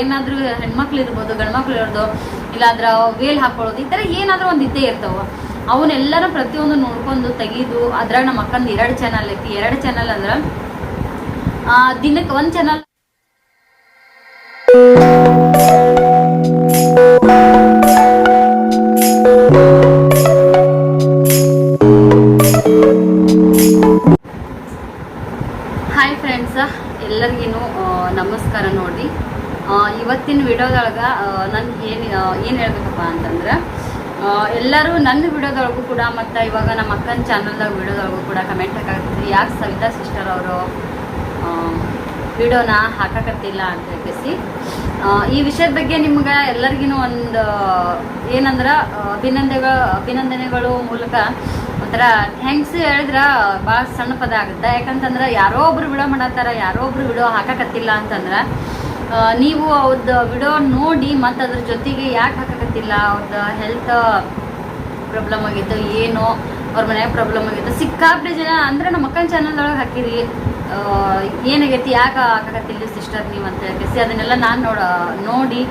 ಏನಾದ್ರೂ ಹೆಣ್ಮಕ್ಳು ಇರ್ಬೋದು ಗಂಡ್ಮಕ್ಳು ಇರೋದು ಇಲ್ಲಾಂದ್ರ ವೇಲ್ ಹಾಕೊಳ್ಳೋದು ಈ ತರ ಏನಾದ್ರೂ ಒಂದ್ ಇದ್ದೇ ಇರ್ತಾವ. ಅವನ್ನೆಲ್ಲರೂ ಪ್ರತಿಯೊಂದು ನೋಡ್ಕೊಂಡು ತೆಗೆದು ಅದ್ರಾಗ ನಮ್ಮ ಅಕ್ಕಂದು ಎರಡು ಚಾನಲ್ ಐತಿ. ಎರಡು ಚಾನಲ್ ಅಂದ್ರ ಆ, ದಿನಕ್ಕೆ ಒಂದ್ ಚಾನಲ್ ಹಾಯ್ ಫ್ರೆಂಡ್ಸ ಎಲ್ಲರಿಗೂ ನಮಸ್ಕಾರ ನೋಡಿ. ಇವತ್ತಿನ ವಿಡಿಯೋದೊಳಗೆ ನನಗೆ ಏನು ಏನು ಹೇಳ್ಬೇಕಪ್ಪ ಅಂತಂದ್ರೆ ಎಲ್ಲರೂ ನನ್ನ ವಿಡಿಯೋದೊಳಗೂ ಕೂಡ ಮತ್ತು ಇವಾಗ ನಮ್ಮ ಅಕ್ಕನ ಚಾನಲ್ದಾಗ ವಿಡಿಯೋದೊಳಗೂ ಕೂಡ ಕಮೆಂಟ್ ಹಾಕಾಕತ್ತೀವಿ ಯಾಕೆ ಸವಿತಾ ಸಿಸ್ಟರ್ ಅವರು ವಿಡಿಯೋನ ಹಾಕಕತ್ತಿಲ್ಲ ಅಂತ ಹೇಳಿಸಿ ಈ ವಿಷಯದ ಬಗ್ಗೆ ನಿಮ್ಗೆ ಎಲ್ಲರಿಗೂ ಒಂದು ಏನಂದ್ರೆ ಅಭಿನಂದನೆಗಳು ಅಭಿನಂದನೆಗಳು ಮೂಲಕ ಒಂಥರ ಥ್ಯಾಂಕ್ಸ್ ಹೇಳಿದ್ರೆ ಭಾಳ ಸಣ್ಣ ಪದ ಆಗುತ್ತೆ. ಯಾಕಂತಂದ್ರೆ ಯಾರೋ ಒಬ್ರು ವಿಡಿಯೋ ಮಾಡತ್ತಾರ, ಯಾರೋ ಒಬ್ರು ವಿಡಿಯೋ ಹಾಕಕತ್ತಿಲ್ಲ ಅಂತಂದ್ರೆ ನೀವು ಅವ್ರದ್ದು ವಿಡಿಯೋ ನೋಡಿ ಮತ್ತು ಅದ್ರ ಜೊತೆಗೆ ಯಾಕೆ ಹಾಕಕತ್ತಿಲ್ಲ? ಅವ್ರದ್ದು ಹೆಲ್ತ್ ಪ್ರಾಬ್ಲಮ್ ಆಗಿತ್ತು ಏನೋ, ಅವ್ರ ಮನ್ಯಾಗ ಪ್ರಾಬ್ಲಮ್ ಆಗಿತ್ತು. ಸಿಕ್ಕಾಪಟ್ಟೆ ಜನ ಅಂದ್ರೆ ನಮ್ಮ ಅಕ್ಕನ ಚಾನಲ್ದೊಳಗೆ ಹಾಕಿರಿ. ಏನಾಗೈತಿ, ಯಾಕೆ ಹಾಕಕತ್ತಿಲ್ಲ ಸಿಸ್ಟರ್ ನೀವು ಅಂತ ಹೇಳಿ ಅದನ್ನೆಲ್ಲ ನಾನು ನೋಡ, ನೋಡಿ,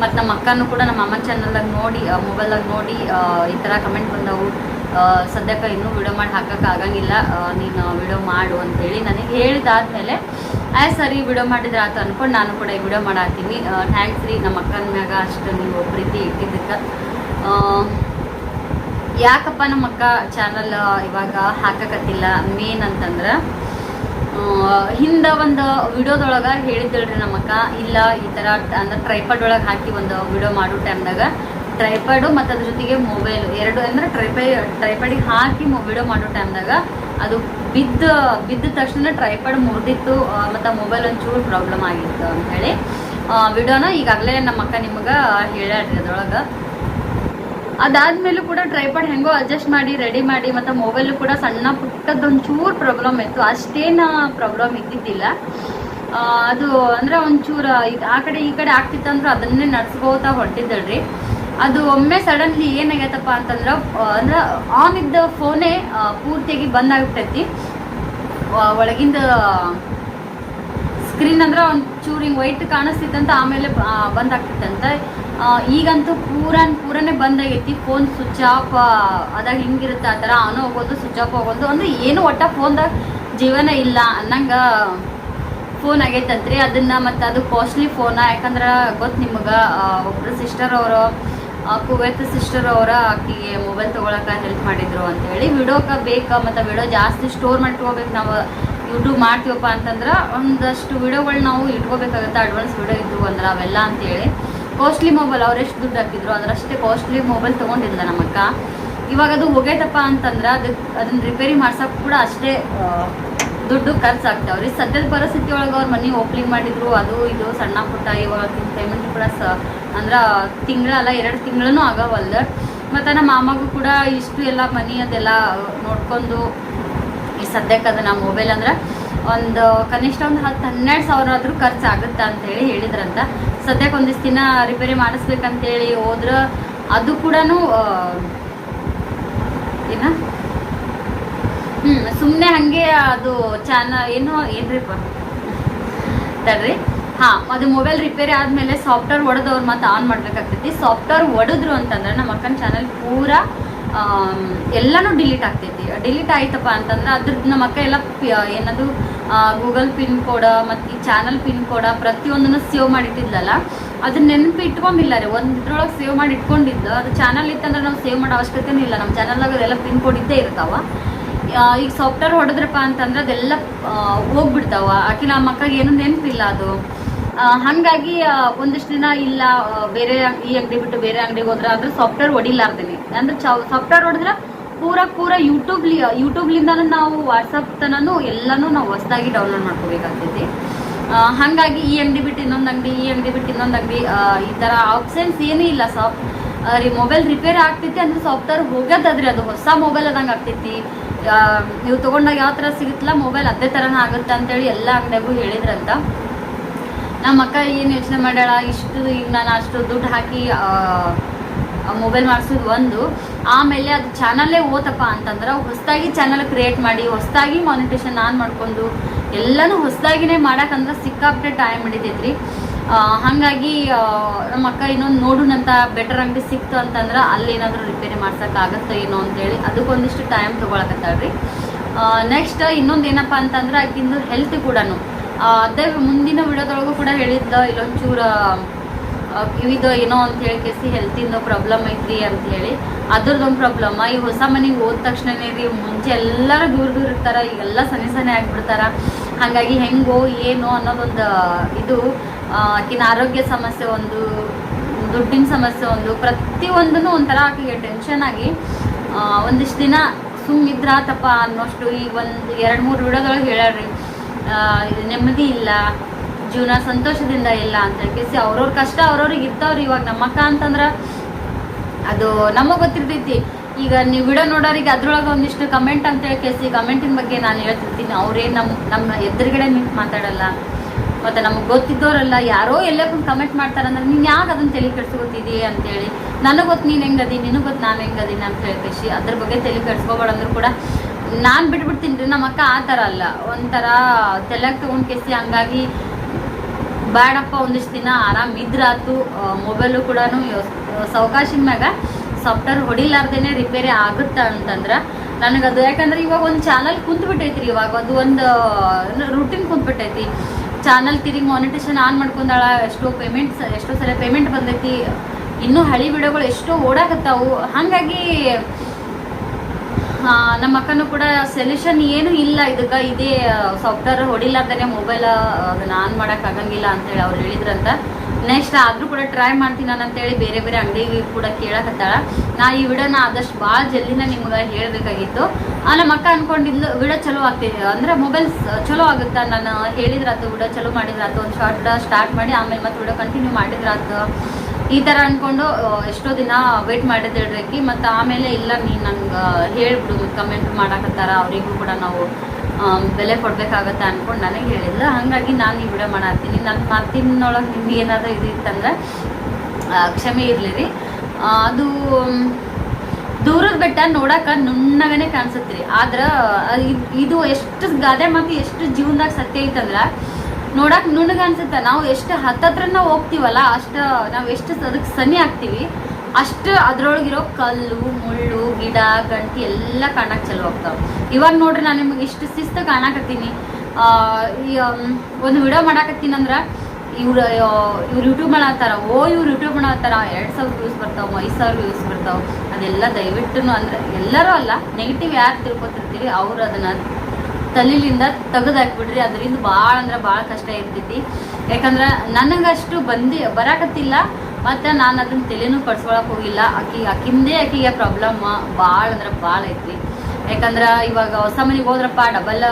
ಮತ್ತು ನಮ್ಮ ಅಕ್ಕನೂ ಕೂಡ ನಮ್ಮ ಅಮ್ಮನ ಚಾನಲ್ದಾಗ ನೋಡಿ ಮೊಬೈಲ್ದಾಗ ನೋಡಿ ಈ ಥರ ಕಮೆಂಟ್ ಬಂದವು. ಸದ್ಯಕ್ಕೆ ಇನ್ನೂ ವಿಡಿಯೋ ಮಾಡಿ ಹಾಕೋಕ್ಕಾಗಂಗಿಲ್ಲ ನೀನು ವಿಡಿಯೋ ಮಾಡು ಅಂತೇಳಿ ನನಗೆ ಹೇಳಿದಾದ್ಮೇಲೆ ಆ ಸರಿ ವಿಡಿಯೋ ಮಾಡಿದ್ರೆ ಆತ ಅನ್ಕೊಂಡು ನಾನು ಕೂಡ ಈ ವಿಡಿಯೋ ಮಾಡಾತೀನಿ. ಥ್ಯಾಂಕ್ಸ್ ರೀ, ನಮ್ಮ ಅಕ್ಕನ ಮ್ಯಾಗ ಅಷ್ಟು ನೀವು ಪ್ರೀತಿ ಇಟ್ಟಿದ್ದಕ್ಕೆ. ಯಾಕಪ್ಪ ನಮ್ಮ ಅಕ್ಕ ಚಾನಲ್ ಇವಾಗ ಹಾಕಕತ್ತಿಲ್ಲ? ಮೇನ್ ಅಂತಂದ್ರೆ ಹಿಂದ ಒಂದು ವಿಡಿಯೋದೊಳಗೆ ಹೇಳಿದ್ದಳ್ರಿ ನಮ್ಮಕ್ಕ ಇಲ್ಲ, ಈ ಥರ ಅಂದ್ರೆ ಟ್ರೈಪಾಡ್ ಒಳಗೆ ಹಾಕಿ ಒಂದು ವಿಡಿಯೋ ಮಾಡೋ ಟೈಮ್ದಾಗ ಟ್ರೈಪಾಡು ಮತ್ತು ಅದ್ರ ಜೊತೆಗೆ ಮೊಬೈಲ್ ಎರಡು ಅಂದರೆ ಟ್ರೈಪೈ ಟ್ರೈಪಾಡಿಗೆ ಹಾಕಿ ವಿಡಿಯೋ ಮಾಡೋ ಟೈಮ್ದಾಗ ಅದು ಬಿದ್ದ ಬಿದ್ದ ತಕ್ಷಣ ಟ್ರೈಪಾಡ್ ಮುರಿದಿತ್ತು ಮತ್ತು ಮೊಬೈಲ್ ಒಂಚೂರು ಪ್ರಾಬ್ಲಮ್ ಆಗಿತ್ತು ಅಂಥೇಳಿ ವಿಡಿಯೋನ ಈಗಾಗಲೇ ನಮ್ಮ ಅಕ್ಕ ನಿಮಗೆ ಹೇಳ್ಯಾಡ್ರಿ ಅದ್ರೊಳಗೆ. ಅದಾದ್ಮೇಲೂ ಕೂಡ ಟ್ರೈಪಾಡ್ ಹೆಂಗೋ ಅಡ್ಜಸ್ಟ್ ಮಾಡಿ ರೆಡಿ ಮಾಡಿ, ಮತ್ತು ಮೊಬೈಲು ಕೂಡ ಸಣ್ಣ ಪುಟ್ಟದೊಂಚೂರು ಪ್ರಾಬ್ಲಮ್ ಇತ್ತು. ಅಷ್ಟೇನು ಪ್ರಾಬ್ಲಮ್ ಇದ್ದಿದ್ದಿಲ್ಲ. ಅದು ಅಂದ್ರೆ ಒಂಚೂರು ಇದು ಆ ಕಡೆ ಈ ಕಡೆ ಆಗ್ತಿತ್ತು ಅಂದ್ರೆ ಅದನ್ನೇ ನಡ್ಸ್ಕೋತಾ ಹೊರಟಿದ್ದಳ್ರಿ ಅದು ಒಮ್ಮೆ ಸಡನ್ಲಿ ಏನಾಗೈತಪ್ಪ ಅಂತಂದ್ರೆ ಅಂದ್ರೆ ಆನ್ ಇದ್ದ ಫೋನೇ ಪೂರ್ತಿಯಾಗಿ ಬಂದ್ ಆಗಿಬಿಟ್ಟೈತಿ. ಒಳಗಿಂದ ಸ್ಕ್ರೀನ್ ಅಂದ್ರೆ ಒಂಚೂರು ಹಿಂಗೆ ವೈಟ್ ಕಾಣಿಸ್ತಿತ್ತಂತ ಆಮೇಲೆ ಬಂದ್ ಆಗ್ತಿತ್ತಂತ ಈಗಂತೂ ಪೂರ ಪೂರನೇ ಬಂದ್ ಆಗೈತಿ. ಫೋನ್ ಸ್ವಿಚ್ ಆಫ್ ಅದಾಗ ಹಿಂಗಿರುತ್ತೆ ಆ ಥರ ಆನ್ ಹೋಗೋದು ಸ್ವಿಚ್ ಆಫ್ ಹೋಗೋದು. ಅಂದ್ರೆ ಏನು ಒಟ್ಟ ಫೋನ್ದಾಗ ಜೀವನ ಇಲ್ಲ ಅನ್ನಂಗ ಫೋನ್ ಆಗೈತಂತ್ರಿ. ಅದನ್ನ ಮತ್ತೆ ಅದು ಕಾಸ್ಟ್ಲಿ ಫೋನ ಯಾಕಂದ್ರೆ ಗೊತ್ತು ನಿಮಗೆ ಒಬ್ಬರು ಸಿಸ್ಟರ್ ಅವರು ಕುವೈತ್ ಸಿಸ್ಟರ್ ಅವರ ಆಕೆಗೆ ಮೊಬೈಲ್ ತೊಗೊಳಕ್ಕೆ ಹೆಲ್ಪ್ ಮಾಡಿದ್ರು ಅಂತೇಳಿ ವಿಡೋಕ ಬೇಕಾ ಮತ್ತು ವಿಡಿಯೋ ಜಾಸ್ತಿ ಸ್ಟೋರ್ ಮಾಡ್ಕೋಬೇಕು ನಾವು ಯೂಟ್ಯೂಬ್ ಮಾಡ್ತೀವಪ್ಪ ಅಂತಂದ್ರೆ ಒಂದಷ್ಟು ವಿಡಿಯೋಗಳು ನಾವು ಇಟ್ಕೋಬೇಕಾಗತ್ತೆ ಅಡ್ವಾನ್ಸ್ ವಿಡಿಯೋ ಇದ್ವು ಅಂದ್ರೆ ಅವೆಲ್ಲ ಅಂತೇಳಿ ಕಾಸ್ಟ್ಲಿ ಮೊಬೈಲ್ ಅವ್ರು ಎಷ್ಟು ದುಡ್ಡು ಹಾಕಿದ್ರು ಅದರಷ್ಟೇ ಕಾಸ್ಟ್ಲಿ ಮೊಬೈಲ್ ತೊಗೊಂಡಿಲ್ಲ ನಮ್ಮಕ್ಕ. ಇವಾಗ ಅದು ಹೋಗೈತಪ್ಪ ಅಂತಂದ್ರೆ ಅದಕ್ಕೆ ಅದನ್ನ ರಿಪೇರಿ ಮಾಡ್ಸೋಕೆ ಕೂಡ ಅಷ್ಟೇ ದುಡ್ಡು ದುಡ್ಡು ಖರ್ಚಾಗ್ತಾವ್ರಿ. ಸದ್ಯದ ಪರಿಸ್ಥಿತಿ ಒಳಗೆ ಅವ್ರು ಮನೆ ಓಪನಿಂಗ್ ಮಾಡಿದ್ರು, ಅದು ಇದು ಸಣ್ಣ ಪುಟ್ಟ ಇವಾಗ ಪೇಮೆಂಟ್ ಕೂಡ ಸ ಅಂದ್ರೆ ತಿಂಗಳಲ್ಲ ಎರಡು ತಿಂಗಳೂ ಆಗವಲ್ದ. ಮತ್ತು ನಮ್ಮ ಮಾಮಗೂ ಕೂಡ ಇಷ್ಟು ಎಲ್ಲ ಮನಿ ಅದೆಲ್ಲ ನೋಡ್ಕೊಂಡು ಈ ಸದ್ಯಕ್ಕೆ ಅದನ್ನ ಮೊಬೈಲ್ ಅಂದ್ರೆ ಒಂದು ಕನಿಷ್ಠ ಒಂದು ಹತ್ತು ಹನ್ನೆರಡು ಸಾವಿರ ಆದರೂ ಖರ್ಚು ಆಗುತ್ತೆ ಅಂತೇಳಿ ಹೇಳಿದ್ರಂತ. ಸದ್ಯಕ್ಕೆ ಒಂದಿಷ್ಟು ದಿನ ರಿಪೇರಿ ಮಾಡಿಸ್ಬೇಕಂತೇಳಿ ಹೋದ್ರೆ ಅದು ಕೂಡ ಏನ? ಹ್ಮ್ ಸುಮ್ಮನೆ ಹಂಗೆ ಅದು ಚಾನ, ಏನು, ಏನ್ರಿಪ್ಪ? ತಡ್ರಿ. ಹಾ, ಅದು ಮೊಬೈಲ್ ರಿಪೇರಿ ಆದಮೇಲೆ ಸಾಫ್ಟ್ವೇರ್ ಹೊಡೆದವ್ರು ಮತ್ತೆ ಆನ್ ಮಾಡ್ಬೇಕಾಗ್ತೈತಿ. ಸಾಫ್ಟ್ವೇರ್ ಹೊಡೆದ್ರು ಅಂತಂದ್ರೆ ನಮ್ಮ ಅಕ್ಕನ ಚಾನಲ್ ಪೂರ ಎಲ್ಲನೂ ಡಿಲೀಟ್ ಆಗ್ತೈತಿ. ಡಿಲೀಟ್ ಆಯ್ತಪ್ಪ ಅಂತಂದ್ರೆ ಅದ್ರದ್ದು ನಮ್ಮ ಅಕ್ಕ ಎಲ್ಲ ಏನದು ಗೂಗಲ್ ಪಿನ್ ಕೋಡ ಮತ್ತು ಈ ಚಾನಲ್ ಪಿನ್ ಕೋಡ ಪ್ರತಿಯೊಂದನ್ನು ಸೇವ್ ಮಾಡಿಟ್ಟಿದ್ಲಲ್ಲ ಅದನ್ನ ನೆನಪು ಇಟ್ಕೊಂಡಿಲ್ಲ ರೀ. ಒಂದ್ರೊಳಗೆ ಸೇವ್ ಮಾಡಿ ಇಟ್ಕೊಂಡಿದ್ದು ಅದು ಚಾನಲ್ ಇತ್ತಂದ್ರೆ ನಾವು ಸೇವ್ ಮಾಡೋ ಅವಶ್ಯಕತೆನೂ ಇಲ್ಲ. ನಮ್ಮ ಚಾನಲ್ದಾಗ ಅದೆಲ್ಲ ಪಿನ್ ಕೋಡ್ ಇದ್ದೇ ಇರ್ತಾವ. ಈಗ ಸಾಫ್ಟ್ವೇರ್ ಹೊಡೆದ್ರಪ್ಪ ಅಂತಂದ್ರೆ ಅದೆಲ್ಲ ಹೋಗ್ಬಿಡ್ತಾವ. ಆಕೆ ನಮ್ಮ ಮಕ್ಕಳಿಗೆ ಏನು ನೆನಪಿಲ್ಲ ಅದು. ಹಂಗಾಗಿ ಒಂದಿಷ್ಟು ದಿನ ಇಲ್ಲ ಬೇರೆ ಈ ಅಂಗಡಿ ಬಿಟ್ಟು ಬೇರೆ ಅಂಗಡಿಗೆ ಹೋದ್ರೆ ಅದ್ರ ಸಾಫ್ಟ್ವೇರ್ ಹೊಡಿಲಾರ್ದೇನೆ. ಅಂದ್ರೆ ಸಾಫ್ಟ್ವೇರ್ ಹೊಡೆದ್ರೆ ಪೂರ ಪೂರ ಯೂಟ್ಯೂಬ್ ಯೂಟ್ಯೂಬ್ಲಿಂದಾನು ನಾವು ವಾಟ್ಸಪ್ ತನೂ ಎಲ್ಲನೂ ನಾವು ಹೊಸದಾಗಿ ಡೌನ್ಲೋಡ್ ಮಾಡ್ಕೋಬೇಕಾಗ್ತೈತಿ. ಹಾಗಾಗಿ ಈ ಅಂಗಡಿ ಬಿಟ್ಟು ಇನ್ನೊಂದು ಅಂಗಡಿ, ಈ ಅಂಗಡಿ ಬಿಟ್ಟು ಇನ್ನೊಂದು ಅಂಗಡಿ ಈ ಥರ ಆಪ್ಷನ್ಸ್ ಏನೂ ಇಲ್ಲ. ಸಾಫ್ಟ್ ರೀ ಮೊಬೈಲ್ ರಿಪೇರ್ ಆಗ್ತೈತಿ ಅಂದ್ರೆ ಸಾಫ್ಟ್ವೇರ್ ಹೋಗೋದದ್ರಿ ಅದು. ಹೊಸ ಮೊಬೈಲ್ ಅದಂಗೆ ಆಗ್ತೈತಿ. ನೀವು ತೊಗೊಂಡಾಗ ಯಾವ ಥರ ಸಿಗುತ್ತಲ್ಲ ಮೊಬೈಲ್ ಅದೇ ಥರನೇ ಆಗುತ್ತೆ ಅಂತೇಳಿ ಎಲ್ಲ ಅಂಗಡಿಗೂ ಹೇಳಿದ್ರಂತ. ನಮ್ಮ ಅಕ್ಕ ಏನು ಯೋಚನೆ ಮಾಡ್ಯಾಳ? ಇಷ್ಟು ಈಗ ನಾನು ಅಷ್ಟು ದುಡ್ಡು ಹಾಕಿ ಮೊಬೈಲ್ ಮಾಡಿಸೋದು ಒಂದು. ಆಮೇಲೆ ಅದು ಚಾನಲ್ಲೇ ಓತಪ್ಪ ಅಂತಂದ್ರೆ ಹೊಸದಾಗಿ ಚಾನಲ್ ಕ್ರಿಯೇಟ್ ಮಾಡಿ, ಹೊಸದಾಗಿ ಮಾನಿಟೇಷನ್ ಆನ್ ಮಾಡ್ಕೊಂಡು ಎಲ್ಲನೂ ಹೊಸದಾಗಿನೇ ಮಾಡಕ್ಕಂದ್ರೆ ಸಿಕ್ಕಾಪಟ್ಟೆ ಟೈಮ್ ಹಿಡಿತೈತ್ರಿ. ಹಾಗಾಗಿ ನಮ್ಮ ಅಕ್ಕ ಇನ್ನೊಂದು ನೋಡೋಣಂತ ಬೆಟರ್ ಅಂಗಡಿ ಸಿಕ್ತು ಅಂತಂದ್ರೆ ಅಲ್ಲಿ ಏನಾದರೂ ರಿಪೇರಿ ಮಾಡ್ಸೋಕ್ಕಾಗತ್ತೋ ಏನೋ ಅಂತೇಳಿ ಅದಕ್ಕೊಂದಿಷ್ಟು ಟೈಮ್ ತೊಗೊಳಕತ್ತಾಳ್ರಿ. ನೆಕ್ಸ್ಟ್ ಇನ್ನೊಂದು ಏನಪ್ಪ ಅಂತಂದ್ರೆ ಆಕಿಂದು ಹೆಲ್ತ್ ಕೂಡ ಅದೇ ಮುಂದಿನ ವಿಡಿಯೋದೊಳಗೂ ಕೂಡ ಹೇಳಿದ್ದ, ಇಲ್ಲೊಂಚೂರು ಕಿವಿದು ಏನೋ ಅಂತ ಹೇಳಿ, ಕೇಸಿ ಹೆಲ್ತಿಂದು ಪ್ರಾಬ್ಲಮ್ ಐತ್ರಿ ಅಂತ ಹೇಳಿ. ಅದ್ರದ್ದೊಂದು ಪ್ರಾಬ್ಲಮ್ ಈ ಹೊಸ ಮನೆಗೆ ಹೋದ ತಕ್ಷಣನೇ ರೀ, ಮುಂಚೆ ಎಲ್ಲರೂ ದೂರ ದೂರ ಇರ್ತಾರೆ, ಈಗೆಲ್ಲ ಸನಿ ಸನಿ ಆಗ್ಬಿಡ್ತಾರ. ಹಾಗಾಗಿ ಹೆಂಗೋ, ಏನು ಅನ್ನೋದೊಂದು, ಇದು ಆಕಿನ ಆರೋಗ್ಯ ಸಮಸ್ಯೆ ಒಂದು, ದುಡ್ಡಿನ ಸಮಸ್ಯೆ ಒಂದು ಪ್ರತಿಯೊಂದೂ ಒಂಥರ ಆಕೆಗೆ ಟೆನ್ಷನ್ ಆಗಿ ಒಂದಿಷ್ಟು ದಿನ ಸುಮ್ಮಿದ್ರಾತಪ್ಪ ಅನ್ನೋಷ್ಟು ಈ ಒಂದು ಎರಡು ಮೂರು ವಿಡಿಯೋದೊಳಗೆ ಹೇಳ್ಯಾಡ್ರಿ ನೆಮ್ಮದಿ ಇಲ್ಲ, ಜೀವನ ಸಂತೋಷದಿಂದ ಇಲ್ಲ ಅಂತ ಕೇಸಿ ಅವ್ರವ್ರ ಕಷ್ಟ ಅವ್ರವ್ರಿಗೆ ಇರ್ತಾವ್ರಿ ಇವಾಗ ನಮ್ಮಕ್ಕ ಅಂತಂದ್ರೆ ಅದು ನಮಗೆ ಗೊತ್ತಿರ್ತೈತಿ. ಈಗ ನೀವು ವಿಡಿಯೋ ನೋಡೋರಿಗೆ ಅದ್ರೊಳಗೆ ಒಂದಿಷ್ಟು ಕಮೆಂಟ್ ಅಂತ ಹೇಳಿ ಕೇಸಿ ಕಮೆಂಟಿನ ಬಗ್ಗೆ ನಾನು ಹೇಳ್ತಿರ್ತೀನಿ. ಅವ್ರೇನು ನಮ್ಮ ನಮ್ಮ ಎದುರುಗಡೆ ನಿಂತು ಮಾತಾಡಲ್ಲ, ಮತ್ತು ನಮಗೆ ಗೊತ್ತಿದ್ದವರಲ್ಲ ಯಾರೋ ಎಲ್ಲೇ ಕಮೆಂಟ್ ಮಾಡ್ತಾರಂದ್ರೆ ನೀನು ಯಾಕೆ ಅದನ್ನ ತಲೆ ಕೆಡ್ಸ್ಕೊತಿದಿ ಅಂತೇಳಿ ನನಗೆ ಗೊತ್ತು ನೀನು ಹೆಂಗದಿ ನಿನಗೆ ಗೊತ್ತು ನಾನು ಹೆಂಗದೀನಿ ಅಂತ ಹೇಳಿ ಅದ್ರ ಬಗ್ಗೆ ತಲೆ ಕೆಡ್ಸ್ಕೊಬೇಡ ಅಂದ್ರೂ ಕೂಡ ನಾನು ಬಿಟ್ಬಿಡ್ತೀನಿ ರೀ, ನಮ್ಮ ಅಕ್ಕ ಆ ಥರ ಅಲ್ಲ. ಒಂಥರ ತಲೆಗೆ ತೊಗೊಂಡು ಕೇಸಿ, ಹಂಗಾಗಿ ಬ್ಯಾಡಪ್ಪ, ಒಂದಿಷ್ಟು ದಿನ ಆರಾಮ್ ಇದ್ರಾತು ಮೊಬೈಲು ಕೂಡ ಸಾವಕಾಶಿನ ಮ್ಯಾಗ ಸಾಫ್ಟ್ವೇರ್ ಹೊಡಿಲಾರ್ದೇನೆ ರಿಪೇರಿ ಆಗುತ್ತೆ ಅಂತಂದ್ರೆ ನನಗದು ಯಾಕಂದ್ರೆ ಇವಾಗ ಒಂದು ಚಾನಲ್ ಕುಂತ್ಬಿಟ್ಟೈತಿ ರೀ ಇವಾಗ ಅದು ಒಂದು ರೂಟೀನ್ ಕುಂತ್ಬಿಟ್ಟೈತಿ. ಚಾನಲ್ ತಿರುಗಿ ಮಾನಿಟೇಷನ್ ಆನ್ ಮಾಡ್ಕೊಂಡಾಳ, ಎಷ್ಟೋ ಪೇಮೆಂಟ್ ಎಷ್ಟೋ ಸಲ ಪೇಮೆಂಟ್ ಬಂದೈತಿ. ಇನ್ನೂ ಹಳಿ ವಿಡಿಯೋಗಳು ಎಷ್ಟೋ ಓಡಾಕತ್ತಾವು. ಹಾಗಾಗಿ ನಮ್ಮ ಅಕ್ಕನು ಕೂಡ ಸೊಲ್ಯೂಷನ್ ಏನು ಇಲ್ಲ. ಇದಕ್ಕೆ ಇದೇ ಸಾಫ್ಟ್ವೇರ್ ಹೊಡಿಲಾರ್ದೇ ಮೊಬೈಲ್ ಅದನ್ನ ಆನ್ ಮಾಡಕ್ ಆಗಂಗಿಲ್ಲ ಅಂತೇಳಿ ಅವ್ರು ಹೇಳಿದ್ರಂತ. ನೆಕ್ಸ್ಟ್ ಆದ್ರೂ ಕೂಡ ಟ್ರೈ ಮಾಡ್ತೀನಿ ನಾನು ಅಂತೇಳಿ ಬೇರೆ ಬೇರೆ ಅಂಗಡಿಗೆ ಕೂಡ ಕೇಳಕತ್ತಾಳ ನಾ ಈ ವಿಡಿಯೋನ ಆದಷ್ಟು ಭಾಳ ಜಲ್ದಿನ ನಿಮ್ಗೆ ಹೇಳಬೇಕಾಗಿತ್ತು. ನಮ್ಮ ಅಕ್ಕ ಅನ್ಕೊಂಡಿದ್ಲು, ವಿಡಿಯೋ ಚಲೋ ಆಗ್ತಿದೆ ಅಂದ್ರೆ ಮೊಬೈಲ್ ಚಲೋ ಆಗುತ್ತಾ? ನಾನು ಹೇಳಿದ್ರಾತು, ವಿಡಿಯೋ ಚಲೋ ಮಾಡಿದ್ರಾತು, ಒಂದು ಶಾರ್ಟ್ ಸ್ಟಾರ್ಟ್ ಮಾಡಿ, ಆಮೇಲೆ ಮತ್ತೆ ವಿಡಿಯೋ ಕಂಟಿನ್ಯೂ ಮಾಡಿದ್ರಾತು. ಈ ಥರ ಅಂದ್ಕೊಂಡು ಎಷ್ಟೋ ದಿನ ವೇಟ್ ಮಾಡಿದ್ರಿ ಮತ್ತು ಆಮೇಲೆ ಇಲ್ಲ, ನೀನು ನಂಗೆ ಹೇಳ್ಬಿಡು ಕಮೆಂಟ್ ಮಾಡಾಕತ್ತಾರ, ಅವರಿಗೂ ಕೂಡ ನಾವು ಬೆಲೆ ಕೊಡಬೇಕಾಗತ್ತೆ ಅನ್ಕೊಂಡು ನನಗೆ ಹೇಳಿದ್ರು ಹಾಗಾಗಿ ನಾನು ಈ ವಿಡಿಯೋ ಮಾಡತ್ತೀನಿ. ನನ್ನ ಮಾತಿನೊಳಗೆ ನಿಮ್ಗೆ ಏನಾದರೂ ಇದು ಕ್ಷಮೆ ಇರಲಿ ರೀ. ಅದು, ದೂರದ ಬೆಟ್ಟ ನೋಡಕ್ಕೆ ನುಣ್ಣಗನೆ ಕಾಣಿಸುತ್ತೆ ರೀ ಆದ್ರೆ ಇದು ಎಷ್ಟು ಗಾದೆ ಮಾತು, ಎಷ್ಟು ಜೀವನದಾಗ ಸತ್ಯ ಐತಂದ್ರೆ ನೋಡಕ್ ನುಣ್ಣಗೆ ಅನ್ಸುತ್ತೆ. ನಾವು ಎಷ್ಟು ಹತ್ತತ್ರ ಹೋಗ್ತಿವಲ್ಲ, ಅಷ್ಟು ನಾವು ಎಷ್ಟು ಅದಕ್ಕೆ ಸನಿ ಆಗ್ತೀವಿ. ಅಷ್ಟು ಅದ್ರೊಳಗಿರೋ ಕಲ್ಲು, ಮುಳ್ಳು, ಗಿಡ, ಗಂಟಿ ಎಲ್ಲ ಕಾಣಕ್ ಚಲೋ ಆಗ್ತಾವೆ. ಇವಾಗ ನೋಡ್ರಿ ನಾನು ನಿಮಗೆ ಇಷ್ಟು ಶಿಸ್ತು ಕಾಣಕತ್ತೀನಿ. ಒಂದು ವಿಡಿಯೋ ಮಾಡಾಕತ್ತೀನಿ ಅಂದ್ರೆ, ಇವ್ರು ಇವ್ರು ಯೂಟ್ಯೂಬ್ ಮಾಡತ್ತಾರ ಓ, ಇವ್ರು ಯೂಟ್ಯೂಬ್ ಮಾಡತ್ತಾರ ಎರಡು ಸಾವಿರ ವ್ಯೂಸ್ ಬರ್ತಾವ, ಐದು ಸಾವಿರ ವ್ಯೂಸ್ ಬರ್ತಾವ. ಅದೆಲ್ಲ ದಯವಿಟ್ಟು ಅಂದ್ರೆ, ಎಲ್ಲರೂ ಅಲ್ಲ, ನೆಗೆಟಿವ್ ಯಾರು ತಿಳ್ಕೊತಿರ್ತೀವಿ, ಅವ್ರು ಅದನ್ನ ತಲೆಲಿಂದ ತೆಗೆದಾಕ್ಬಿಡ್ರಿ. ಅದರಿಂದ ಭಾಳ ಅಂದ್ರೆ ಭಾಳ ಕಷ್ಟ ಇರ್ತೈತಿ. ಯಾಕಂದ್ರೆ ನನಗಷ್ಟು ಬಂದು ಬರಾಕತ್ತಿಲ್ಲ ಮತ್ತು ನಾನು ಅದನ್ನ ತಲೆನೂ ಪಡ್ಸ್ಕೊಳಕ್ಕೆ ಹೋಗಿಲ್ಲ. ಆಕಿ ಆಕಿಂದೇ ಆಕಿಗೆ ಪ್ರಾಬ್ಲಮ್ ಭಾಳ ಅಂದ್ರೆ ಭಾಳ ಐತಿ ಯಾಕಂದ್ರೆ ಇವಾಗ ಹೊಸ ಮನೆಗೆ ಹೋದ್ರಪ್ಪ ಡಬಲ್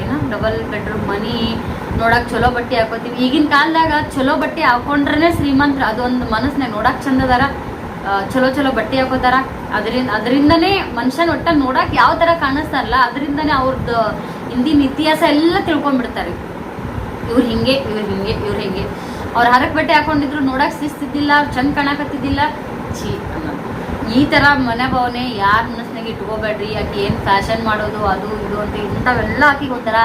ಏನು ಡಬಲ್ ಬೆಡ್ರೂಮ್ ಮನಿ ನೋಡಕ್ಕೆ ಚಲೋ ಬಟ್ಟೆ ಹಾಕೋತೀವಿ. ಈಗಿನ ಕಾಲದಾಗ ಚಲೋ ಬಟ್ಟೆ ಹಾಕೊಂಡ್ರೆ ಶ್ರೀಮಂತ್ರ. ಅದೊಂದು ಮನಸ್ಸಿನಾಗ ನೋಡಕ್ಕೆ ಚಂದ ಅದಾರ. ಆ, ಚಲೋ ಚಲೋ ಬಟ್ಟೆ ಹಾಕೋತಾರ. ಅದರಿಂದ ಅದರಿಂದನೇ ಮನುಷ್ಯನ ಒಟ್ಟ ನೋಡಕ್ ಯಾವ ತರ ಕಾಣಿಸ್ತಾರಲ್ಲ ಅದರಿಂದನೇ ಅವ್ರದ್ದು ಹಿಂದಿನ ಇತಿಹಾಸ ಎಲ್ಲ ತಿಳ್ಕೊಂಡ್ಬಿಡ್ತಾರೆ. ಇವ್ರು ಹಿಂಗೆ ಇವ್ರು ಹಿಂಗೆ ಇವ್ರು ಹಿಂಗೆ. ಅವ್ರು ಹರಕ್ ಬಟ್ಟೆ ಹಾಕೊಂಡಿದ್ರು ನೋಡಕ್ ಸಿಸ್ತಿದ್ದಿಲ್ಲ ಅವ್ರು ಚಂದ ಕಾಣಕತ್ತಿದ್ದಿಲ್ಲ. ಛೀ ಈ ಥರ ಮನೋಭಾವನೆ ಯಾರ ಮನಸ್ಸಿನಾಗ ಇಟ್ಕೋಬೇಡ್ರಿ ಆಕೆ ಏನು ಫ್ಯಾಷನ್ ಮಾಡೋದು, ಅದು, ಇದು ಅಂತ ಇಂಥವೆಲ್ಲ ಆಕಿಗೆ ಒಂಥರ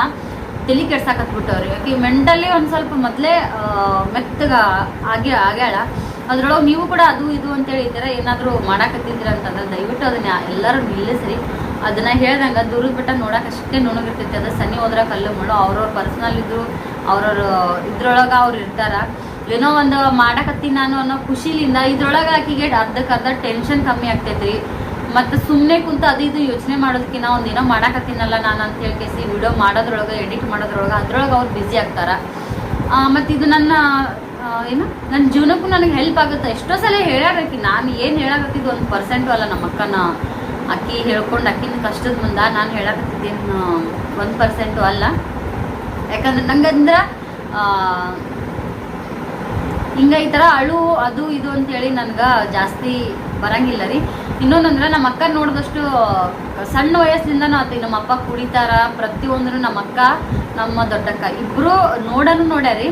ತಲೆ ಕೆಡ್ಸಾಕತ್ಬಿಟ್ಟವ್ರಿ ಯಾಕೆ ಮೆಂಟಲಿ ಒಂದು ಸ್ವಲ್ಪ ಮೊದಲೇ ಮೆತ್ತಗ ಆಗಿ ಆಗ್ಯಾಳ. ಅದ್ರೊಳಗೆ ನೀವು ಕೂಡ ಅದು ಇದು ಅಂತೇಳಿ ಈ ಥರ ಏನಾದರೂ ಮಾಡಾಕತ್ತಿದ್ರ ಅಂತಂದ್ರೆ ದಯವಿಟ್ಟು ಅದನ್ನ ಎಲ್ಲರೂ ನಿಲ್ಲಿಸ್ರಿ ಅದನ್ನ ಹೇಳ್ದಂಗೆ ದೂರದ ಬೆಟ್ಟ ನೋಡಕ್ಕೆ ಅಷ್ಟೇ ನುಣಗಿರ್ತೈತಿ. ಅದು ಸನಿ ಹೋದ್ರೆ ಕಲ್ಲು ಮುಳ್ಳು. ಅವ್ರವ್ರ ಪರ್ಸ್ನಲ್ ಇದ್ರು, ಅವ್ರವ್ರ ಇದ್ರೊಳಗೆ ಅವ್ರು ಇರ್ತಾರೆ. ಏನೋ ಒಂದು ಮಾಡಕತ್ತೀನಿ ನಾನು ಅನ್ನೋ ಖುಷಿಲಿಂದ ಇದ್ರೊಳಗೆ ಆಕಿಗೆ ಅರ್ಧಕ್ಕರ್ಧ ಟೆನ್ಷನ್ ಕಮ್ಮಿ ಆಗ್ತೈತ್ರಿ. ಮತ್ತು ಸುಮ್ಮನೆ ಕುಂತು ಅದು ಇದು ಯೋಚನೆ ಮಾಡೋದಕ್ಕಿಂತ ಒಂದು ಏನೋ ಮಾಡಕತ್ತೀನಲ್ಲ ನಾನು ಅಂತ ಹೇಳಿ ಕೇಸಿ ವಿಡಿಯೋ ಮಾಡೋದ್ರೊಳಗೆ ಎಡಿಟ್ ಮಾಡೋದ್ರೊಳಗೆ ಅದ್ರೊಳಗೆ ಅವ್ರು ಬ್ಯುಸಿ ಆಗ್ತಾರೆ. ಮತ್ತು ಇದು ನನ್ನ ಏನು? ನನ್ನ ಜೀವನಕ್ಕೂ ನನಗೆ ಹೆಲ್ಪ್ ಆಗುತ್ತೆ. ಎಷ್ಟೋ ಸಲ ಹೇಳ್ಯಾರಕಿ ನಾನು ಏನು ಹೇಳಾಕತ್ತಿದ್ದು ಒಂದು ಪರ್ಸೆಂಟು ಅಲ್ಲ ನಮ್ಮ ಅಕ್ಕನ. ಅಕ್ಕಿ ಹೇಳ್ಕೊಂಡು ಅಕ್ಕಿನ ಕಷ್ಟದ ಮುಂದೆ ನಾನು ಹೇಳಕತ್ತಿದ್ದೇನು ಒಂದು ಪರ್ಸೆಂಟು ಅಲ್ಲ. ಯಾಕಂದ್ರೆ ನಂಗಂದ್ರೆ ಹಿಂಗ ಈ ಥರ ಅಳು, ಅದು, ಇದು ಅಂತೇಳಿ ನನ್ಗೆ ಜಾಸ್ತಿ ಬರಂಗಿಲ್ಲ ರೀ. ಇನ್ನೊಂದಂದ್ರೆ ನಮ್ಮ ಅಕ್ಕ ನೋಡಿದಷ್ಟು, ಸಣ್ಣ ವಯಸ್ಸಿನಿಂದನೂ ಆತಿ. ನಮ್ಮ ಅಪ್ಪ ಕುಡಿತಾರ ಪ್ರತಿಯೊಂದನ್ನು ನಮ್ಮ ಅಕ್ಕ, ನಮ್ಮ ದೊಡ್ಡಕ್ಕ. ಇಬ್ಬರು ನೋಡನು ನೋಡ್ಯಾರಿ.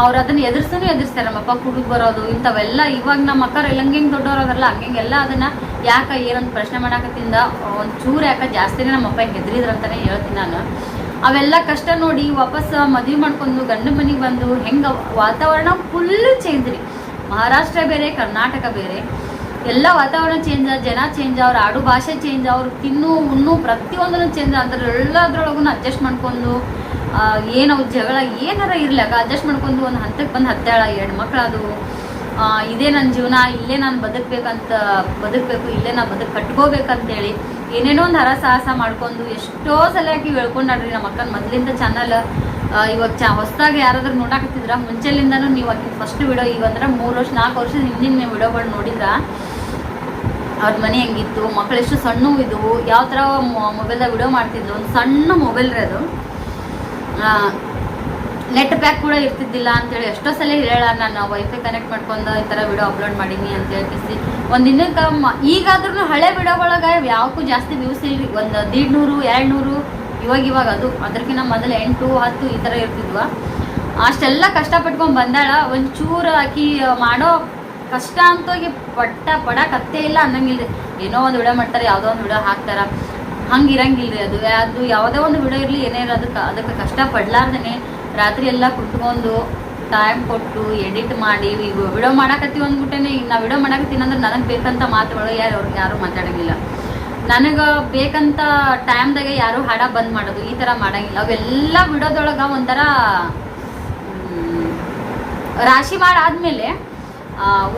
ಅವ್ರು ಅದನ್ನ ಎದುರ್ಸನು ಎದುರಿಸ್ತಾರೆ ನಮ್ಮಪ್ಪ ಕುಡುಗ್ ಬರೋದು, ಇಂಥವೆಲ್ಲ ಇವಾಗ ನಮ್ಮ ಅಕ್ಕ ಎಲ್ಲ ಹಂಗೆ ದೊಡ್ಡವ್ರು ಅದಾರಲ್ಲ ಹಂಗೆಲ್ಲ ಅದನ್ನ ಯಾಕೆ ಏನಂತ ಪ್ರಶ್ನೆ ಮಾಡಾಕತ್ತಿಂದ, ಒಂದು ಚೂರು ಯಾಕೆ ಜಾಸ್ತಿನೇ ನಮ್ಮಪ್ಪ ಹೆದ್ರಿದ್ರು ಅಂತಾನೆ ಹೇಳ್ತೀನಿ ನಾನು. ಅವೆಲ್ಲ ಕಷ್ಟ ನೋಡಿ ವಾಪಸ್ ಮದುವೆ ಮಾಡ್ಕೊಂಡು ಗಂಡ ಮನೆಗೆ ಬಂದು ಹೆಂಗ ವಾತಾವರಣ ಫುಲ್ ಚೇಂಜ್ ರೀ. ಮಹಾರಾಷ್ಟ್ರ ಬೇರೆ, ಕರ್ನಾಟಕ ಬೇರೆ. ಎಲ್ಲ ವಾತಾವರಣ ಚೇಂಜ್ ಜನ ಚೇಂಜ್ ಅವ್ರ ಆಡು ಭಾಷೆ ಚೇಂಜ್ ಅವ್ರು ತಿನ್ನು, ಉಣ್ಣು, ಪ್ರತಿಯೊಂದನ್ನು ಚೇಂಜ್ ಎಲ್ಲದ್ರೊಳಗೂ ಅಡ್ಜಸ್ಟ್ ಮಾಡ್ಕೊಂಡು ಏನು ಜಗಳ, ಏನಾರ ಇರ್ಲಿ, ಆಗ ಅಡ್ಜಸ್ಟ್ ಮಾಡ್ಕೊಂಡು ಒಂದು ಹಂತಕ್ಕೆ ಬಂದು ಹತ್ತಾಳ, ಎರಡು ಮಕ್ಕಳದು ಇದೇ ನನ್ನ ಜೀವನ, ಇಲ್ಲೇ ನಾನು ಬದುಕಬೇಕಂತ, ಬದುಕಬೇಕು, ಇಲ್ಲೇ ನಾನು ಬದುಕು, ಕಟ್ಕೋಬೇಕಂತೇಳಿ ಏನೇನೋ ಒಂದು ಹರ ಸಾಹಸ ಮಾಡ್ಕೊಂಡು ಎಷ್ಟೋ ಸಲ ಆಕಿ ಹೇಳ್ಕೊಂಡಾಡ್ರಿ ನಮ್ಮ ಅಕ್ಕನ ಮೊದಲಿಂದ ಚಾನಲ್ ಇವಾಗ ಚ, ಹೊಸದಾಗಿ ಯಾರಾದ್ರೂ ನೋಡಾಕತ್ತಿದ್ರ, ಮುಂಚೆಲಿಂದನೂ ನೀವು ಆಕಿನ ಫಸ್ಟ್ ವಿಡಿಯೋ ಈಗ ಅಂದ್ರೆ ಮೂರು ವರ್ಷ, ನಾಲ್ಕು ವರ್ಷದ ಹಿಂದಿನ ವಿಡಿಯೋಗಳು ನೋಡಿದ್ರ ಅವ್ರ ಮನೆ ಹೆಂಗಿತ್ತು ಮಕ್ಕಳು ಎಷ್ಟು ಸಣ್ಣ ಇದ್ವು, ಯಾವ ಥರ ಮೊಬೈಲ್ದಾಗ ವಿಡಿಯೋ ಮಾಡ್ತಿದ್ಲು, ಒಂದು ಸಣ್ಣ ಮೊಬೈಲ್ ರೀ ಅದು. ನೆಟ್ ಪ್ಯಾಕ್ ಕೂಡ ಇರ್ತಿದ್ದಿಲ್ಲ ಅಂತೇಳಿ ಎಷ್ಟೋ ಸಲ ಹೇಳ ನಾನು ವೈಫೈ ಕನೆಕ್ಟ್ ಮಾಡ್ಕೊಂಡು ಈ ಥರ ವಿಡಿಯೋ ಅಪ್ಲೋಡ್ ಮಾಡೀನಿ ಅಂತ ಹೇಳ್ತಿಸಿ ಒಂದು ದಿನಕ್ಕೆ ಈಗಾದ್ರೂ ಹಳೆ ವಿಡಿಯೋಗಳಾಗ ಯಾವಕ್ಕೂ ಜಾಸ್ತಿ ವ್ಯೂಸ್ ಇಲ್ರಿ. ಒಂದು ದೀಡ್ ನೂರು ಎರಡು ನೂರು ಇವಾಗ ಇವಾಗ ಅದು. ಅದಕ್ಕಿಂತ ಮೊದಲು ಎಂಟು, ಹತ್ತು ಈ ಥರ ಇರ್ತಿದ್ವ. ಅಷ್ಟೆಲ್ಲ ಕಷ್ಟಪಟ್ಕೊಂಡು ಬಂದಾಳ. ಒಂಚೂರು ಆಕಿ ಮಾಡೋ ಕಷ್ಟ ಅಂತೋಗಿ ಪಟ್ಟ ಪಡಕತ್ತೇ ಇಲ್ಲ ಅನ್ನಂಗಿಲ್ರಿ. ಏನೋ ಒಂದು ವಿಡಿಯೋ ಮಾಡ್ತಾರೆ, ಯಾವುದೋ ಒಂದು ವಿಡಿಯೋ ಹಾಕ್ತಾರ. ಹಂಗೆ ಇರಂಗಿಲ್ರಿ ಅದು. ಅದು ಯಾವುದೇ ಒಂದು ವಿಡಿಯೋ ಇರಲಿ, ಏನೇ ಇರೋ ಅದಕ್ಕೆ ಅದಕ್ಕೆ ಕಷ್ಟ ಪಡ್ಲಾರ್ದೇ ರಾತ್ರಿ ಎಲ್ಲ ಕುಟ್ಕೊಂಡು ಟೈಮ್ ಕೊಟ್ಟು ಎಡಿಟ್ ಮಾಡಿ ಈಗ ವಿಡಿಯೋ ಮಾಡಾಕತ್ತೀವಿ ಅಂದ್ಬಿಟ್ಟೇನೆ ಈಗ ನಾ ವಿಡಿಯೋ ಮಾಡಾಕತ್ತೀನಿ ಅಂದ್ರೆ ನನಗೆ ಬೇಕಂತ ಮಾತುಗಳು ಯಾರು ಅವ್ರಿಗೆ ಯಾರು ಮಾತಾಡಂಗಿಲ್ಲ. ನನಗೆ ಬೇಕಂತ ಟೈಮ್ದಾಗೆ ಯಾರು ಹಾಡ ಬಂದ್ ಮಾಡೋದು, ಈ ಥರ ಮಾಡಂಗಿಲ್ಲ. ಅವೆಲ್ಲ ವಿಡಿಯೋದೊಳಗೆ ಒಂಥರ ರಾಶಿ ಮಾಡಾದ್ಮೇಲೆ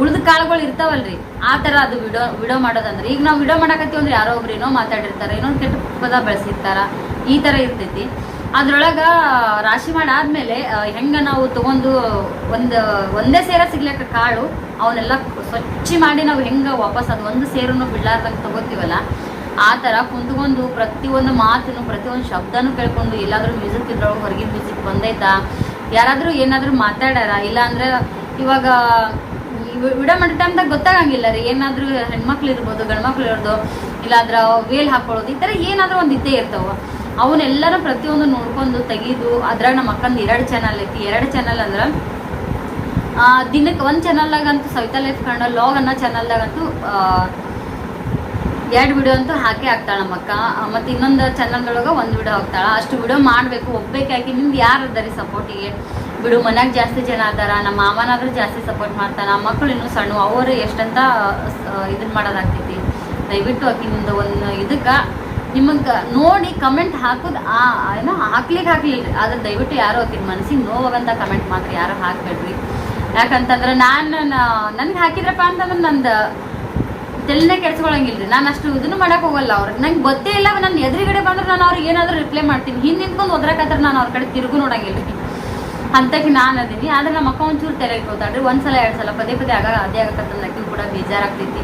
ಉಳಿದ ಕಾಳುಗಳು ಇರ್ತಾವಲ್ರಿ. ಆ ಥರ ಅದು ವಿಡೋ ವಿಡೋ ಮಾಡೋದಂದ್ರೆ. ಈಗ ನಾವು ವಿಡೋ ಮಾಡಾಕತ್ತೀವಿ ಅಂದ್ರೆ ಯಾರೋ ಒಬ್ರು ಏನೋ ಮಾತಾಡಿರ್ತಾರೆ, ಏನೋ ಕೆಟ್ಟ ಪದ ಬಳಸಿರ್ತಾರ, ಈ ಥರ ಇರ್ತೈತಿ. ಅದ್ರೊಳಗ ರಾಶಿ ಮಾಡಾದ್ಮೇಲೆ ಮೇಲೆ ಹೆಂಗ ನಾವು ತಗೊಂಡು ಒಂದು, ಒಂದೇ ಸೇರ ಸಿಗ್ಲಕ್ಕ ಕಾಳು, ಅವನ್ನೆಲ್ಲ ಸ್ವಚ್ಛ ಮಾಡಿ ನಾವು ಹೆಂಗ ವಾಪಸ್ ಅದು ಒಂದು ಸೇರನ್ನು ಬಿಡ್ಲಾರ್ದಂಗೆ ತಗೋತೀವಲ್ಲ, ಆ ಥರ ಕುಂತ್ಕೊಂಡು ಪ್ರತಿಯೊಂದು ಮಾತನ್ನು, ಪ್ರತಿಯೊಂದು ಶಬ್ದನೂ ಕೇಳ್ಕೊಂಡು ಎಲ್ಲಾದ್ರೂ ಮ್ಯೂಸಿಕ್ ಇದ್ರೊಳಗೆ ಹೊರಗಿನ ಮ್ಯೂಸಿಕ್ ಬಂದೈತಾ? ಯಾರಾದರೂ ಏನಾದರೂ ಮಾತಾಡ್ಯಾರ? ಇಲ್ಲ ಅಂದ್ರೆ ಇವಾಗ ವಿಡಿಯೋ ಮಾಡೋ ಟೈಮ್ದಾಗ ಗೊತ್ತಾಗಂಗಿಲ್ಲ ರೀ. ಏನಾದರೂ ಹೆಣ್ಮಕ್ಳು ಇರ್ಬೋದು ಗಂಡ್ಮಕ್ಳು ಇರೋದು ಇಲ್ಲಾಂದ್ರೆ ವೇಲ್ ಹಾಕೊಳ್ಳೋದು, ಈ ಥರ ಏನಾದರೂ ಒಂದು ಇದ್ದೇ ಇರ್ತಾವ. ಅವನ್ನೆಲ್ಲರೂ ಪ್ರತಿಯೊಂದು ನೋಡ್ಕೊಂಡು ತೆಗೆದು, ಅದ್ರಾಗ ನಮ್ಮ ಅಕ್ಕಂದು ಎರಡು ಚಾನಲ್ ಐತಿ. ಎರಡು ಚಾನಲ್ ಅಂದ್ರೆ ದಿನಕ್ಕೆ ಒಂದು ಚಾನಲ್ದಾಗಂತೂ ಸವಿತಾ ಲೈಫ್ ಕನ್ನಡ ಲಾಗ್ ಅನ್ನೋ ಚಾನಲ್ದಾಗಂತೂ ಎರಡು ವಿಡಿಯೋ ಅಂತೂ ಹಾಕಿ ಹಾಕ್ತಾಳೆ ನಮ್ಮ ಅಕ್ಕ. ಮತ್ತು ಇನ್ನೊಂದು ಚಾನಲ್ದೊಳಗೆ ಒಂದು ವಿಡಿಯೋ ಹಾಕ್ತಾಳೆ. ಅಷ್ಟು ವಿಡಿಯೋ ಮಾಡಬೇಕು ಒಬ್ಬೇಕಾಗಿ ನಿಮ್ದು ಯಾರು ಅದಾರಿ ಸಪೋರ್ಟಿಗೆ ಬಿಡು, ಮನ್ಯಾಗ ಜಾಸ್ತಿ ಜನ ಅದಾರ ನಮ್ಮ ಮಾವನಾದ್ರೂ ಜಾಸ್ತಿ ಸಪೋರ್ಟ್ ಮಾಡ್ತಾನ ಮಕ್ಕಳು ಇನ್ನೂ ಸಣ್ಣ, ಅವರು ಎಷ್ಟಂತ ಇದನ್ನ ಮಾಡೋದಾಗ್ತೈತಿ. ದಯವಿಟ್ಟು ಆಕಿ ನಿಮ್ದು ಒಂದು ಇದಕ್ಕೆ ನಿಮಗೆ ನೋಡಿ ಕಮೆಂಟ್ ಹಾಕುದ ಆ, ಏನೋ ಹಾಕ್ಲಿಕ್ಕೆ ಹಾಕ್ಲಿಲ್ಲ, ಆದ್ರೆ ದಯವಿಟ್ಟು ಯಾರು ಆಕಿನ ಮನಸ್ಸಿಗೆ ನೋವಾಗಂತ ಕಮೆಂಟ್ ಮಾತ್ರ ಯಾರು ಹಾಕ್ಬೇಡ್ರಿ. ಯಾಕಂತಂದ್ರೆ ನಾನು ನನ್ಗೆ ಹಾಕಿದ್ರಪ್ಪ ಅಂತಂದ್ರೆ ನಂದು ತಲೆನೇ ಕೆಡ್ಸ್ಕೊಳಂಗಿಲ್ರಿ. ನಾನು ಅಷ್ಟು ಇದನ್ನು ಮಾಡಕ್ಕೆ ಹೋಗಲ್ಲ ಅವ್ರು. ನಂಗೆ ಗೊತ್ತೇ ಇಲ್ಲ ನನ್ನ ಎದುರುಗಡೆ ಬಂದ್ರೆ ನಾನು ಅವ್ರಿಗೆ ಏನಾದರೂ ರಿಪ್ಲೈ ಮಾಡ್ತೀನಿ. ಹಿಂದೆ ನಿಂತ್ಕೊಂಡು ಒದ್ರಾಕತ್ರ ನಾನು ಅವ್ರ ಕಡೆ ತಿರುಗು ನೋಡಂಗಿಲ್ರಿ. ಅಂತಕ್ಕೆ ನಾನು ಅದೀನಿ. ಆದ್ರೆ ನಮ್ಮ ಅಕ್ಕ ಒಂಚೂರು ತಲೆ ಒಂದು ಒಂದ್ಸಲ, ಎರಡು ಸಲ, ಪದೇ ಪದೇ ಆಗ, ಅದೇ ಆಗತ್ತಂದ್ರೆ ಅಕ್ಕಿ ಕೂಡ ಬೇಜಾರಾಗ್ತೈತಿ.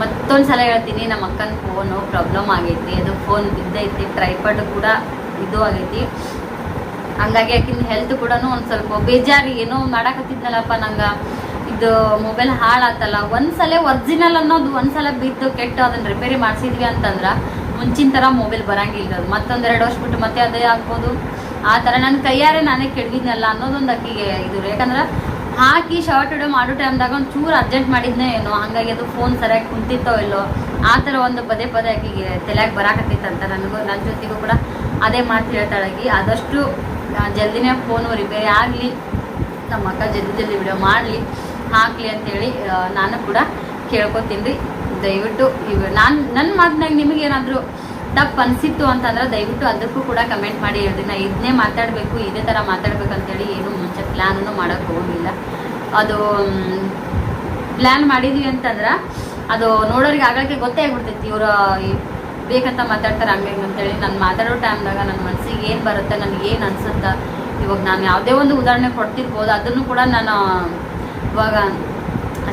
ಮತ್ತೊಂದು ಸಲ ಹೇಳ್ತೀನಿ, ನಮ್ಮ ಅಕ್ಕನ ಫೋನು ಪ್ರಾಬ್ಲಮ್ ಆಗೈತಿ. ಅದು ಫೋನ್ ಬಿದ್ದೈತಿ ಟ್ರೈಪಾಡ್ ಕೂಡ ಇದು ಆಗೈತಿ. ಹಂಗಾಗಿ ಆಕಿನ ಹೆಲ್ತ್ ಕೂಡ ಒಂದು ಸ್ವಲ್ಪ ಬೇಜಾರು. ಏನೋ ಮಾಡಾಕತ್ತಿದ್ನಲ್ಲಪ್ಪ ನಂಗೆ. ಇದು ಮೊಬೈಲ್ ಹಾಳಾತಲ್ಲ. ಒಂದ್ಸಲ ಒರಿಜಿನಲ್ ಅನ್ನೋದು ಒಂದ್ಸಲ ಬಿದ್ದು ಕೆಟ್ಟು ಅದನ್ನ ರಿಪೇರಿ ಮಾಡಿಸಿದ್ವಿ ಅಂತಂದ್ರೆ ಮುಂಚಿನ ಥರ ಮೊಬೈಲ್ ಬರಂಗಿಲ್ಲ ಮತ್ತೊಂದೆರಡು ವರ್ಷ ಬಿಟ್ಟು ಮತ್ತೆ ಅದೇ ಆಗ್ಬೋದು. ಆ ಥರ ನನ್ನ ಕೈಯಾರೆ ನಾನೇ ಕೆಡವಿದ್ನಲ್ಲ ಅನ್ನೋದೊಂದು ಅಕ್ಕಿಗೆ ಇದು ಯಾಕಂದ್ರೆ ಹಾಕಿ ಶಾರ್ಟ್ ಇಡೋ ಮಾಡೋ ಟೈಮ್ದಾಗ ಒಂದು ಚೂರು ಅರ್ಜೆಂಟ್ ಮಾಡಿದ್ನೇ ಏನೋ, ಹಂಗಾಗಿ ಅದು ಫೋನ್ ಸರಿಯಾಗಿ ಕುಂತಿತ್ತೋ ಇಲ್ಲೋ, ಆ ಥರ ಒಂದು ಪದೇ ಪದೇ ಆಕಿಗೆ ತಲೆಯಾಗಿ ಅಂತ ನನಗೂ ನನ್ನ ಜೊತೆಗೂ ಕೂಡ ಅದೇ ಮಾತು ಹೇಳ್ತಾಳಾಗಿ ಆದಷ್ಟು ಜಲ್ದಿನೇ ಫೋನು ರಿಪೇರಿ ಆಗಲಿ ನಮ್ಮ ಅಕ್ಕ ಜಲ್ದಿ ಜಲ್ದಿ ವಿಡಿಯೋ ಮಾಡಲಿ, ಹಾಕಲಿ ಅಂತೇಳಿ ನಾನು ಕೂಡ ಕೇಳ್ಕೊತೀನಿ ರೀ. ದಯವಿಟ್ಟು ಇವ, ನಾನು ನನ್ನ ಮಾತಿನಾಗ ನಿಮಗೇನಾದರೂ ತಪ್ಪು ಅನಿಸಿತ್ತು ಅಂತಂದ್ರೆ ದಯವಿಟ್ಟು ಅದಕ್ಕೂ ಕೂಡ ಕಮೆಂಟ್ ಮಾಡಿ ಹೇಳಿದ್ರಿ ನಾ ಇದನ್ನೇ ಮಾತಾಡಬೇಕು, ಇದೇ ಥರ ಮಾತಾಡ್ಬೇಕು ಅಂತೇಳಿ ಏನು ಮುಂಚೆ ಪ್ಲ್ಯಾನನ್ನು ಮಾಡೋಕ್ಕೆ ಹೋಗಿಲ್ಲ ಅದು ಪ್ಲ್ಯಾನ್ ಮಾಡಿದ್ವಿ ಅಂತಂದ್ರೆ ಅದು ನೋಡೋರಿಗೆ ಆಗೋಕ್ಕೆ ಗೊತ್ತೇ ಆಗ್ಬಿಡ್ತೈತಿ, ಇವರು ಬೇಕಂತ ಮಾತಾಡ್ತಾರೆ ಹಿಂಗೆ ಅಂತೇಳಿ. ನಾನು ಮಾತಾಡೋ ಟೈಮ್ದಾಗ ನನ್ನ ಮನಸ್ಸಿಗೆ ಏನು ಬರುತ್ತೆ, ನನಗೆ ಏನು ಅನಿಸುತ್ತೆ, ಇವಾಗ ನಾನು ಯಾವುದೇ ಒಂದು ಉದಾಹರಣೆ ಕೊಡ್ತಿರ್ಬೋದು, ಅದನ್ನು ಕೂಡ ನಾನು, ಇವಾಗ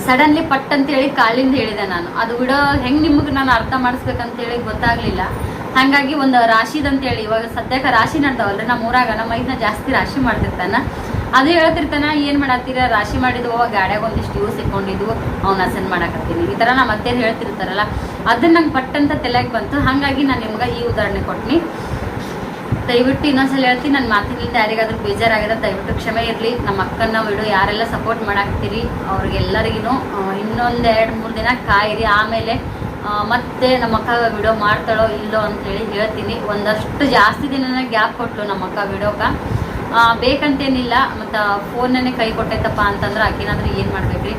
ಸಡನ್ಲಿ ಪಟ್ ಅಂತೇಳಿ ಕಾಲಿಂದ ಹೇಳಿದೆ ನಾನು. ಅದು ಬಿಡೋ ಹೆಂಗೆ ನಿಮಗೆ ನಾನು ಅರ್ಥ ಮಾಡಿಸ್ಬೇಕಂತೇಳಿ ಗೊತ್ತಾಗಲಿಲ್ಲ. ಹಾಗಾಗಿ ಒಂದು ರಾಶಿದಂತೇಳಿ ಇವಾಗ ಸದ್ಯಕ್ಕೆ ರಾಶಿ ನಡ್ತಾವಲ್ರಿ ನಮ್ಮ ಊರಾಗ ನಮ್ಮ ಇದನ್ನ ಜಾಸ್ತಿ ರಾಶಿ ಮಾಡ್ತಿರ್ತಾನ. ಅದು ಹೇಳ್ತಿರ್ತಾನ, ಏನು ಮಾಡತ್ತೀರ? ರಾಶಿ ಮಾಡಿದ್ವು ಗಾಡ್ಯಾಗ ಒಂದಿಷ್ಟು ಯೂಸ್ ಇಟ್ಕೊಂಡಿದ್ವು ಅವ್ನ ಹಸನ್ ಮಾಡಕತ್ತೀನಿ. ಈ ಥರ ನಮ್ಮ ಅತ್ತೆ ಹೇಳ್ತಿರ್ತಾರಲ್ಲ, ಅದನ್ನ ನಂಗೆ ಪಟ್ಟಂತ ತಲೆಗೆ ಬಂತು. ಹಾಗಾಗಿ ನಾನು ನಿಮ್ಗೆ ಈ ಉದಾಹರಣೆ ಕೊಟ್ನಿ. ದಯವಿಟ್ಟು ಇನ್ನೊಂದ್ಸಲ ಹೇಳ್ತೀನಿ ನನ್ನ ಮಾತಿನಿಂದ ಯಾರಿಗಾದ್ರೂ ಬೇಜಾರಾಗಿದೆ ದಯವಿಟ್ಟು ಕ್ಷಮೆ ಇರಲಿ. ನಮ್ಮ ಅಕ್ಕನ ಬಿಡು ಯಾರೆಲ್ಲ ಸಪೋರ್ಟ್ ಮಾಡಾಕ್ತೀರಿ ಅವ್ರಿಗೆಲ್ಲರಿಗೂ ಇನ್ನೊಂದು ಎರಡು ಮೂರು ದಿನ ಕಾಯಿರಿ. ಆಮೇಲೆ ಮತ್ತೆ ನಮ್ಮ ಅಕ್ಕ ವಿಡಿಯೋ ಮಾಡ್ತಾಳೋ ಇಲ್ಲೋ ಅಂತೇಳಿ ಹೇಳ್ತೀನಿ. ಒಂದಷ್ಟು ಜಾಸ್ತಿ ದಿನನೇ ಗ್ಯಾಪ್ ಕೊಟ್ಟಳು ನಮ್ಮ ಅಕ್ಕ ವಿಡಿಯೋಕ. ಬೇಕಂತೇನಿಲ್ಲ, ಮತ್ತು ಫೋನನ್ನೇ ಕೈ ಕೊಟ್ಟೈತಪ್ಪ ಅಂತಂದ್ರೆ ಆಕಿನಾದ್ರೆ ಏನು ಮಾಡ್ಬೇಕ್ರಿ?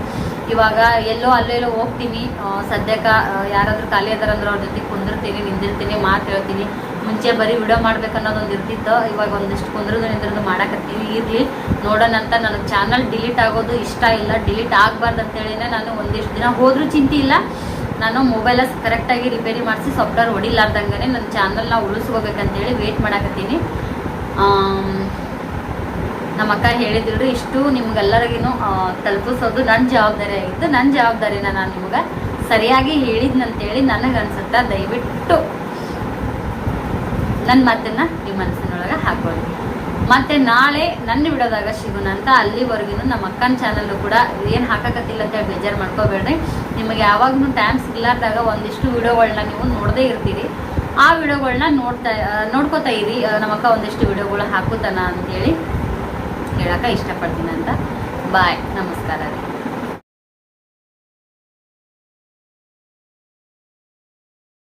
ಇವಾಗ ಎಲ್ಲೋ ಅಲ್ಲೋ ಎಲ್ಲೋ ಹೋಗ್ತೀನಿ. ಸದ್ಯಕ್ಕೆ ಯಾರಾದರೂ ಖಾಲಿ ಅದಾರಂದ್ರೆ ಅವ್ರ ಜೊತೆ ಕುಂದಿರ್ತೀನಿ, ನಿಂದಿರ್ತೀನಿ, ಮಾತು ಹೇಳ್ತೀನಿ. ಮುಂಚೆ ಬರೀ ವಿಡಿಯೋ ಮಾಡ್ಬೇಕನ್ನೋದೊಂದು ಇರ್ತಿತ್ತು. ಇವಾಗ ಒಂದಿಷ್ಟು ಕುಂದ್ರದು ನಿಂದ್ರದು ಮಾಡಕತ್ತೀವಿ. ಇರಲಿ, ನೋಡೋಣ ಅಂತ ನನಗೆ ಚಾನಲ್ ಡಿಲೀಟ್ ಆಗೋದು ಇಷ್ಟ ಇಲ್ಲ. ಡಿಲೀಟ್ ಆಗಬಾರ್ದು ಅಂತೇಳಿನೇ ನಾನು ಒಂದಿಷ್ಟು ದಿನ ಹೋದರೂ ಚಿಂತೆ ಇಲ್ಲ. ನಾನು ಮೊಬೈಲ ಕರೆಕ್ಟಾಗಿ ರಿಪೇರಿ ಮಾಡಿಸಿ ಸಾಫ್ಟ್ವೇರ್ ಹೊಡಿಲಾರ್ದಂಗೆ ನನ್ನ ಚಾನಲ್ನ ಉಳಿಸ್ಕೋಬೇಕಂತೇಳಿ ವೇಟ್ ಮಾಡಕತ್ತೀನಿ. ನಮ್ಮ ಅಕ್ಕ ಹೇಳಿದ್ರು ಇಷ್ಟು ನಿಮ್ಗೆಲ್ಲರಿಗೂ ತಲುಪಿಸೋದು ನನ್ನ ಜವಾಬ್ದಾರಿ ಆಗಿತ್ತು. ನನ್ನ ಜವಾಬ್ದಾರಿನ ನಾನು ನಿಮ್ಗೆ ಸರಿಯಾಗಿ ಹೇಳಿದ್ನಂತೇಳಿ ನನಗೆ ಅನ್ಸುತ್ತೆ ದಯವಿಟ್ಟು ನನ್ನ ಮಾತನ್ನು ನಿಮ್ಮ ಮನಸ್ಸಿನೊಳಗೆ ಹಾಕೊಳ್ಳಿ. ಮತ್ತೆ ನಾಳೆ ನನ್ನ ಬಿಡೋದಾಗ ಸಿಗೋಣ ಅಂತ ಅಲ್ಲಿವರೆಗೂ ನಮ್ಮ ಅಕ್ಕನ ಚಾನಲ್ಲು ಕೂಡ ಏನು ಹಾಕಕತ್ತಿಲ್ಲ ಅಂತೇಳಿ ಬೇಜಾರು ಮಾಡ್ಕೋಬೇಡ್ರಿ. ನಿಮಗೆ ಯಾವಾಗಲೂ ಟೈಮ್ ಸಿಗ್ಲಾರ್ದಾಗ ಒಂದಿಷ್ಟು ವಿಡಿಯೋಗಳನ್ನ ನೀವು ನೋಡದೇ ಇರ್ತೀರಿ. ಆ ವಿಡಿಯೋಗಳನ್ನ ನೋಡ್ತಾ ನೋಡ್ಕೋತಾ ಇರಿ. ನಮ್ಮಕ್ಕ ಒಂದಿಷ್ಟು ವಿಡಿಯೋಗಳು ಹಾಕುತ್ತಾನ ಅಂತೇಳಿ ಹೇಳಕ್ಕೆ ಇಷ್ಟಪಡ್ತೀನಿ ಅಂತ. ಬಾಯ್ ನಮಸ್ಕಾರ ರೀ.